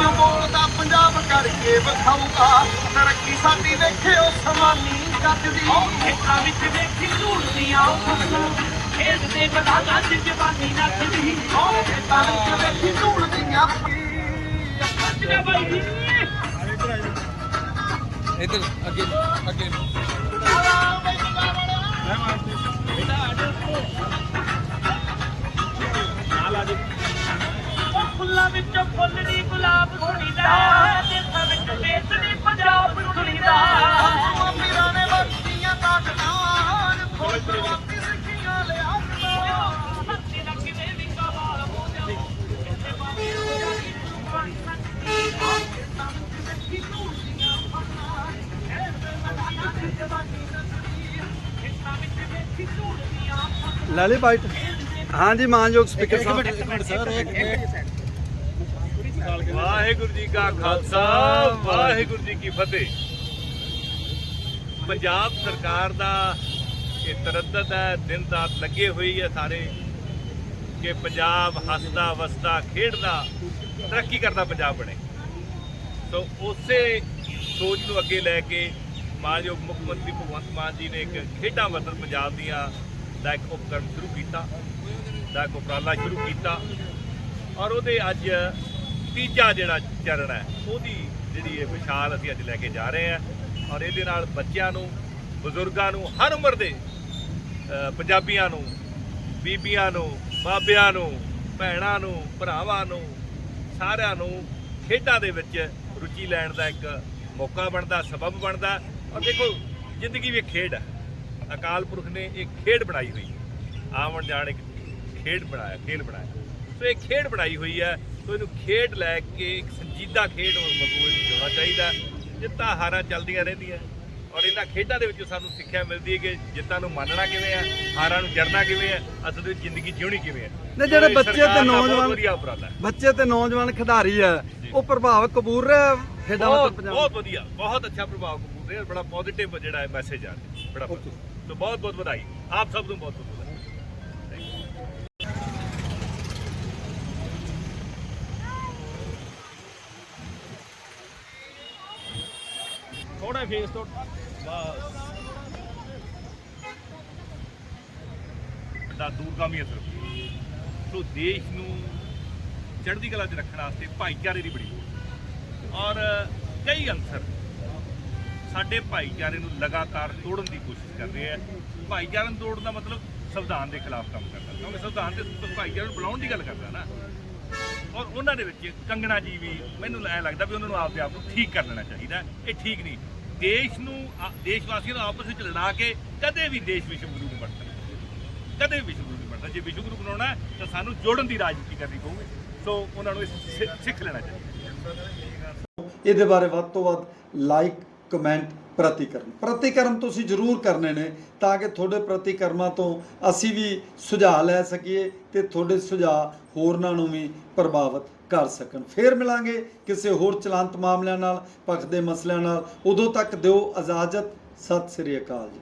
ਜੋ ਬੋਲਦਾ ਪੰਜਾਬ ਕਰਕੇ ਵਿਖਾਊਗਾ। ਤਰੱਕੀ ਸਾਡੀ ਵੇਖਿਓ ਸਮਾਨੀ ਜੱਜ ਦੀ। ਖੇਤਾਂ ਵਿੱਚ ਵੇਖੀ ਝੂਲਦੀਆਂ ਫਸਲਾਂ ਖੇਡਦੇ ਬਦਾਲਾਂ ਚ ਜਵਾਨੀ ਨੱਚਦੀ। ਖੇਤਾਂ ਵਿੱਚ ਵੇਖੀ ਨੱਚਦੇ ਬਾਈ। ਇਧਰ ਅੱਗੇ ਅੱਗੇ। ਫੁੱਲਾਂ ਵਿੱਚੋਂ ਫੁੱਲ ਨਹੀਂ ਗੁਲਾਬ ਸੁਣੀਦਾ ਦੇਸਾਂ ਵਿੱਚ ਵੇਚਦੀ ਪੰਜਾਬ ਸੁਣੀਦਾ ਮੀਰਾਂ ਨੇ ਵਰਤੀਆਂ ਤਾਕਤਾਂ ਖੋਜ ਪ੍ਰਵਾਸੀ ਸਿੱਖੀਆਂ ਲਿਆ ਹੱਥੀ ਨਾ ਕਿਵੇਂ ਵੀ ਕਮਾਲ ਹੋ ਜਾਓ। ਇਹਦੇ ਬਾਰੇ ਰੋਜ਼ਾਨੀ ਸੁਣਵਾਈ ਨੱਚਦੀ ਖੇਤਾਂ ਵਿੱਚ ਵੇਖੀ ਝੂਲਦੀਆਂ ਫਸਲਾਂ ਖੇਡਦੇ ਬਦਾਲਾਂ ਚ ਜਵਾਨੀ ਵਾਹਿਗੁਰੂ ਜੀ ਕਾ ਖਾਲਸਾ, ਵਾਹਿਗੁਰੂ ਜੀ ਕੀ ਫਤਿਹ। ਪੰਜਾਬ ਸਰਕਾਰ ਦਾ ਇਹ ਤਰੱਦਦ ਹੈ ਦਿਨ ਰਾਤ ਲੱਗੇ ਹੋਈ ਹੈ ਸਾਰੇ ਕਿ ਪੰਜਾਬ ਹੱਸਦਾ ਵਸਦਾ ਖੇਡਦਾ, ਤਰੱਕੀ ਕਰਦਾ ਪੰਜਾਬ ਬਣੇ। ਸੋ ਉਸੇ ਸੋਚ ਨੂੰ ਅੱਗੇ ਲੈ ਕੇ ਮਾਨਯੋਗ ਮੁੱਖ ਮੰਤਰੀ ਭਗਵੰਤ ਮਾਨ ਜੀ ਨੇ ਇੱਕ ਖੇਡਾਂ ਵਤਨ ਪੰਜਾਬ ਦੀਆਂ ਦਾ ਇੱਕ ਉਪਕਰਮ ਸ਼ੁਰੂ ਕੀਤਾ, ਦਾ ਇੱਕ ਉਪਰਾਲਾ ਸ਼ੁਰੂ ਕੀਤਾ। ਔਰ ਉਹਦੇ ਅੱਜ ਤੀਜਾ ਜਿਹੜਾ ਚਰਨ ਹੈ, ਉਹਦੀ ਜਿਹੜੀ ਇਹ ਵਿਸ਼ਾਲ ਅਸੀਂ ਅੱਜ ਲੈ ਕੇ ਜਾ ਰਹੇ ਹਾਂ ਔਰ ਇਹਦੇ ਨਾਲ ਬੱਚਿਆਂ ਨੂੰ, ਬਜ਼ੁਰਗਾਂ ਨੂੰ, ਹਰ ਉਮਰ ਦੇ ਪੰਜਾਬੀਆਂ ਨੂੰ, ਬੀਬੀਆਂ ਨੂੰ, ਬਾਬਿਆਂ ਨੂੰ, ਭੈਣਾਂ ਨੂੰ, ਭਰਾਵਾਂ ਨੂੰ, ਸਾਰਿਆਂ ਨੂੰ ਖੇਡਾਂ ਦੇ ਵਿੱਚ ਰੁਚੀ ਲੈਣ ਦਾ ਇੱਕ ਮੌਕਾ ਬਣਦਾ, ਸਬਬ ਬਣਦਾ। ਔਰ ਦੇਖੋ, ਜ਼ਿੰਦਗੀ ਵੀ ਇੱਕ ਖੇਡ ਹੈ। ਅਕਾਲ ਪੁਰਖ ਨੇ ਇੱਕ ਖੇਡ ਬਣਾਈ ਹੋਈ ਹੈ। ਆਵਣ ਜਾਣ ਇੱਕ ਖੇਡ ਬਣਾਇਆ ਖੇਡ ਬਣਾਇਆ। ਸੋ ਇਹ ਖੇਡ ਬਣਾਈ ਹੋਈ ਹੈ। ਸੋ ਇਹਨੂੰ ਖੇਡ ਲੈ ਕੇ ਇੱਕ ਸੰਜੀਦਾ ਖੇਡ ਵਾਂਗੂ ਇਹਨੂੰ ਜਿਉਣਾ ਚਾਹੀਦਾ ਜਿੱਤਾਂ ਹਾਰਾਂ ਚੱਲਦੀਆਂ ਰਹਿੰਦੀਆਂ ਔਰ ਇਹਨਾਂ ਖੇਡਾਂ ਦੇ ਵਿੱਚੋਂ ਸਾਨੂੰ ਸਿੱਖਿਆ ਮਿਲਦੀ ਹੈ ਕਿ ਜਿੱਤਾਂ ਨੂੰ ਮੰਨਣਾ ਕਿਵੇਂ ਹੈ ਹਾਰਾਂ ਨੂੰ ਜਰਨਾ ਕਿਵੇਂ ਹੈ ਅਸਲ ਵਿੱਚ ਜ਼ਿੰਦਗੀ ਜਿਉਣੀ ਕਿਵੇਂ ਹੈ। ਨੇ ਜਿਹੜੇ ਬੱਚੇ ਤੇ ਨੌਜਵਾਨ- ਬੱਚੇ ਤੇ ਨੌਜਵਾਨ ਖਿਡਾਰੀ ਆ ਉਹ ਪ੍ਰਭਾਵ ਕਬੂਲ ਰਿਹਾ ਖੇਡਾਂ ਬਹੁਤ ਮਤਲਬ ਪੰਜਾਬ ਬਹੁਤ ਵਧੀਆ ਬਹੁਤ ਅੱਛਾ ਪ੍ਰਭਾਵ ਕਬੂਲ ਰਿਹਾ ਬੜਾ ਪੋਜ਼ਿਟਿਵ ਜਿਹੜਾ ਹੈ ਮੈਸੇਜ ਆ ਰਿਹਾ ਬੜਾ. ਸੋ ਬਹੁਤ ਬਹੁਤ ਵਧਾਈ। ਆਪ ਸਭ ਨੂੰ ਬਹੁਤ ਬਹੁਤ ਵਧਾਈ ਥੋੜਾ ਫੇਸ ਤੋਂ। ਬਸ। ਦਾ ਦੂਰਗਾਮੀ ਅਸਰ ਸੋ ਦੇਸ਼ ਨੂੰ ਚੜ੍ਹਦੀ ਕਲਾ 'ਚ ਰੱਖਣ ਵਾਸਤੇ ਭਾਈਚਾਰੇ ਦੀ ਬੜੀ ਲੋੜ। ਔਰ ਕਈ ਅੰਸਰ ਸਾਡੇ ਭਾਈਚਾਰੇ ਨੂੰ ਲਗਾਤਾਰ ਤੋੜਨ ਦੀ ਕੋਸ਼ਿਸ਼ ਕਰ ਰਹੇ ਆ। ਭਾਈਚਾਰੇ ਨੂੰ ਤੋੜਨ ਦਾ ਮਤਲਬ ਸੰਵਿਧਾਨ ਦੇ ਖਿਲਾਫ ਕੰਮ ਕਰਦਾ ਕਿਉਂਕਿ ਸੰਵਿਧਾਨ ਦੇ ਭਾਈਚਾਰੇ ਨੂੰ ਬੁਲਾਉਣ ਦੀ ਗੱਲ ਕਰਦਾ ਨਾ। ਔਰ ਉਹਨਾਂ ਦੇ ਵਿੱਚ ਕੰਗਣਾ ਜੀ ਵੀ ਮੈਨੂੰ ਐ ਲੱਗਦਾ ਵੀ ਉਹਨਾਂ ਨੂੰ ਆਪਦੇ ਆਪ ਨੂੰ ਠੀਕ ਕਰ ਲੈਣਾ ਚਾਹੀਦਾ। ਇਹ ਠੀਕ ਨਹੀਂ। ਦੇਸ਼ ਨੂੰ ਦੇਸ਼ ਵਾਸੀਆਂ ਨੂੰ ਆਪਸ ਵਿੱਚ ਲੜਾ ਕੇ ਕਦੇ ਵੀ ਦੇਸ਼ ਵਿਸ਼ਵ ਗੁਰੂ ਨਹੀਂ ਬਣ ਸਕਦਾ ਕਦੇ ਵੀ ਵਿਸ਼ਵ ਗੁਰੂ ਨਹੀਂ ਬਣਦਾ ਜੇ ਵਿਸ਼ਵ ਗੁਰੂ ਬਣਾਉਣਾ ਤਾਂ ਸਾਨੂੰ ਜੋੜਨ ਦੀ ਰਾਜਨੀਤੀ ਕਰਨੀ ਪਊਗੀ। ਸੋ ਉਹਨਾਂ ਨੂੰ ਇਹ ਸਿੱਖ ਲੈਣਾ ਚਾਹੀਦਾ। ਇਹਦੇ ਬਾਰੇ ਵੱਧ ਤੋਂ ਵੱਧ ਲਾਈਕ ਕਮੈਂਟ ਪ੍ਰਤੀਕਰਮ। ਪ੍ਰਤੀਕਰਮ ਤੁਸੀਂ ਜ਼ਰੂਰ ਕਰਨੇ ਨੇ ਤਾਂ ਕਿ ਤੁਹਾਡੇ ਪ੍ਰਤੀਕਰਮਾਂ ਤੋਂ ਅਸੀਂ ਵੀ ਸੁਝਾਅ ਲੈ ਸਕੀਏ ਤੇ ਤੁਹਾਡੇ ਸੁਝਾਅ ਹੋਰਨਾਂ ਨੂੰ ਵੀ ਪ੍ਰਭਾਵਿਤ ਕਰ ਸਕਣ। ਫੇਰ ਮਿਲਾਂਗੇ ਕਿਸੇ ਹੋਰ ਚਲੰਤ ਮਾਮਲਿਆਂ ਨਾਲ, ਪੱਖ ਦੇ ਮਸਲਿਆਂ ਨਾਲ। ਉਦੋਂ ਤੱਕ ਦਿਓ ਇਜਾਜ਼ਤ। ਸਤਿ ਸ੍ਰੀ ਅਕਾਲ ਜੀ।